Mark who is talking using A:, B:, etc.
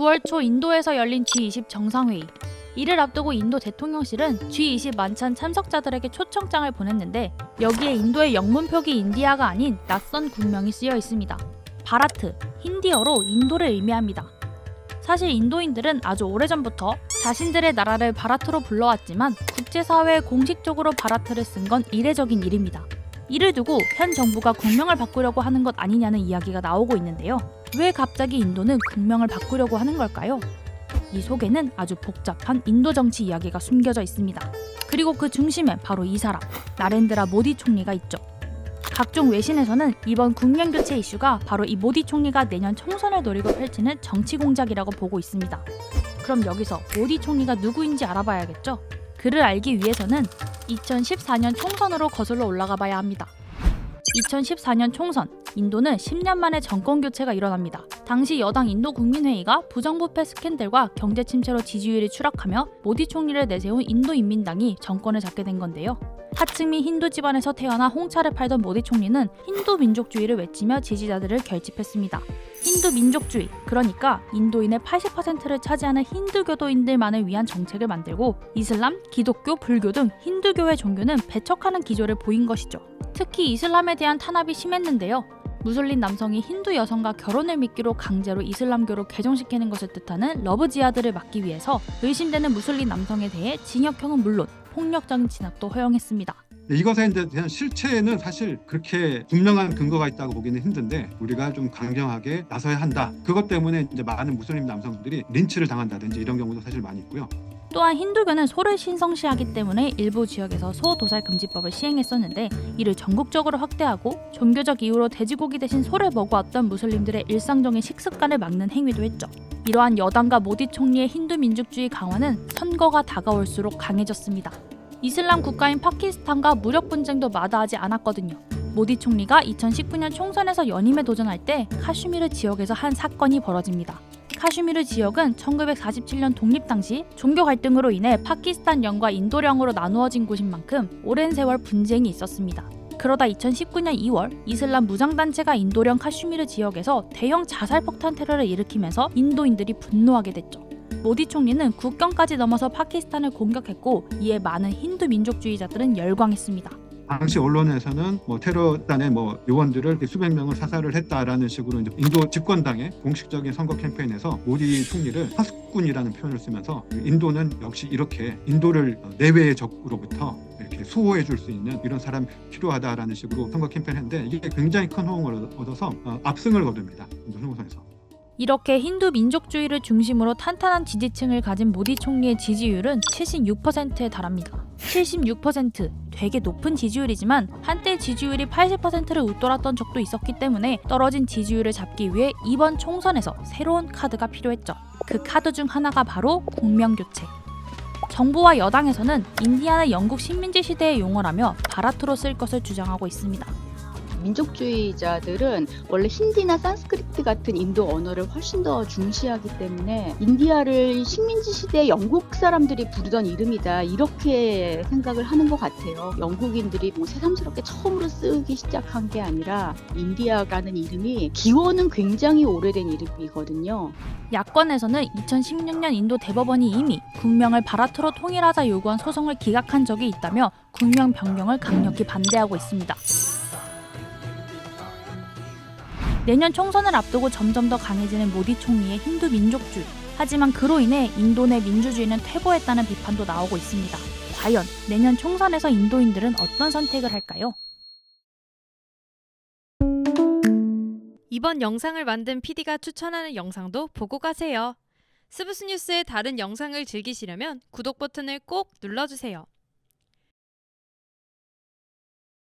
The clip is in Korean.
A: 9월 초 인도에서 열린 G20 정상회의. 이를 앞두고 인도 대통령실은 G20 만찬 참석자들에게 초청장을 보냈는데 여기에 인도의 영문 표기 인디아가 아닌 낯선 국명이 쓰여 있습니다. 바라트, 힌디어로 인도를 의미합니다. 사실 인도인들은 아주 오래전부터 자신들의 나라를 바라트로 불러왔지만 국제사회에 공식적으로 바라트를 쓴 건 이례적인 일입니다. 이를 두고 현 정부가 국명을 바꾸려고 하는 것 아니냐는 이야기가 나오고 있는데요. 왜 갑자기 인도는 국명을 바꾸려고 하는 걸까요? 이 속에는 아주 복잡한 인도 정치 이야기가 숨겨져 있습니다. 그리고 그 중심에 바로 이 사람, 나렌드라 모디 총리가 있죠. 각종 외신에서는 이번 국명 교체 이슈가 바로 이 모디 총리가 내년 총선을 노리고 펼치는 정치 공작이라고 보고 있습니다. 그럼 여기서 모디 총리가 누구인지 알아봐야겠죠? 그를 알기 위해서는 2014년 총선으로 거슬러 올라가 봐야 합니다. 2014년 총선, 인도는 10년 만에 정권 교체가 일어납니다. 당시 여당 인도 국민회의가 부정부패 스캔들과 경제 침체로 지지율이 추락하며 모디 총리를 내세운 인도인민당이 정권을 잡게 된 건데요. 하층 미 힌두 집안에서 태어나 홍차를 팔던 모디 총리는 힌두 민족주의를 외치며 지지자들을 결집했습니다. 힌두 민족주의, 그러니까 인도인의 80%를 차지하는 힌두교도인들만을 위한 정책을 만들고 이슬람, 기독교, 불교 등 힌두교의 종교는 배척하는 기조를 보인 것이죠. 특히 이슬람에 대한 탄압이 심했는데요. 무슬림 남성이 힌두 여성과 결혼을 미끼로 강제로 이슬람교로 개종시키는 것을 뜻하는 러브 지하드를 막기 위해서 의심되는 무슬림 남성에 대해 징역형은 물론 폭력적인 진압도 허용했습니다.
B: 네, 이것에 대한 실체에는 사실 그렇게 분명한 근거가 있다고 보기는 힘든데 우리가 좀 강경하게 나서야 한다. 그것 때문에 이제 많은 무슬림 남성들이 린치를 당한다든지 이런 경우도 사실 많이 있고요.
A: 또한 힌두교는 소를 신성시하기 때문에 일부 지역에서 소 도살 금지법을 시행했었는데 이를 전국적으로 확대하고 종교적 이유로 돼지고기 대신 소를 먹어왔던 무슬림들의 일상적인 식습관을 막는 행위도 했죠. 이러한 여당과 모디 총리의 힌두 민족주의 강화는 선거가 다가올수록 강해졌습니다. 이슬람 국가인 파키스탄과 무력 분쟁도 마다하지 않았거든요. 모디 총리가 2019년 총선에서 연임에 도전할 때 카슈미르 지역에서 한 사건이 벌어집니다. 카슈미르 지역은 1947년 독립 당시 종교 갈등으로 인해 파키스탄령과 인도령으로 나누어진 곳인 만큼 오랜 세월 분쟁이 있었습니다. 그러다 2019년 2월 이슬람 무장단체가 인도령 카슈미르 지역에서 대형 자살 폭탄 테러를 일으키면서 인도인들이 분노하게 됐죠. 모디 총리는 국경까지 넘어서 파키스탄을 공격했고 이에 많은 힌두 민족주의자들은 열광했습니다.
B: 당시 언론에서는 뭐 테러단의 뭐 요원들을 수백 명을 사살을 했다라는 식으로 이제 인도 집권당의 공식적인 선거 캠페인에서 모디 총리를 파수꾼이라는 표현을 쓰면서 인도는 역시 이렇게 인도를 내외의 적으로부터 이렇게 수호해 줄 수 있는 이런 사람 필요하다라는 식으로 선거 캠페인했는데 이게 굉장히 큰 호응을 얻어서 어, 압승을 거둡니다. 인도 선거에서.
A: 이렇게 힌두 민족주의를 중심으로 탄탄한 지지층을 가진 모디 총리의 지지율은 76%에 달합니다. 76% 되게 높은 지지율이지만 한때 지지율이 80%를 웃돌았던 적도 있었기 때문에 떨어진 지지율을 잡기 위해 이번 총선에서 새로운 카드가 필요했죠. 그 카드 중 하나가 바로 국명교체. 정부와 여당에서는 인디아는 영국 식민지 시대의 용어라며 바라트로 쓸 것을 주장하고 있습니다.
C: 민족주의자들은 원래 힌디나 산스크리트 같은 인도 언어를 훨씬 더 중시하기 때문에 인디아를 식민지 시대 영국 사람들이 부르던 이름이다 이렇게 생각을 하는 것 같아요. 영국인들이 뭐 새삼스럽게 처음으로 쓰기 시작한 게 아니라 인디아라는 이름이 기원은 굉장히 오래된 이름이거든요.
A: 야권에서는 2016년 인도 대법원이 이미 국명을 바라트로 통일하자 요구한 소송을 기각한 적이 있다며 국명 변경을 강력히 반대하고 있습니다. 내년 총선을 앞두고 점점 더 강해지는 모디 총리의 힌두 민족주의. 하지만 그로 인해 인도 내 민주주의는 퇴보했다는 비판도 나오고 있습니다. 과연 내년 총선에서 인도인들은 어떤 선택을 할까요?
D: 이번 영상을 만든 PD가 추천하는 영상도 보고 가세요. 스브스 뉴스의 다른 영상을 즐기시려면 구독 버튼을 꼭 눌러주세요.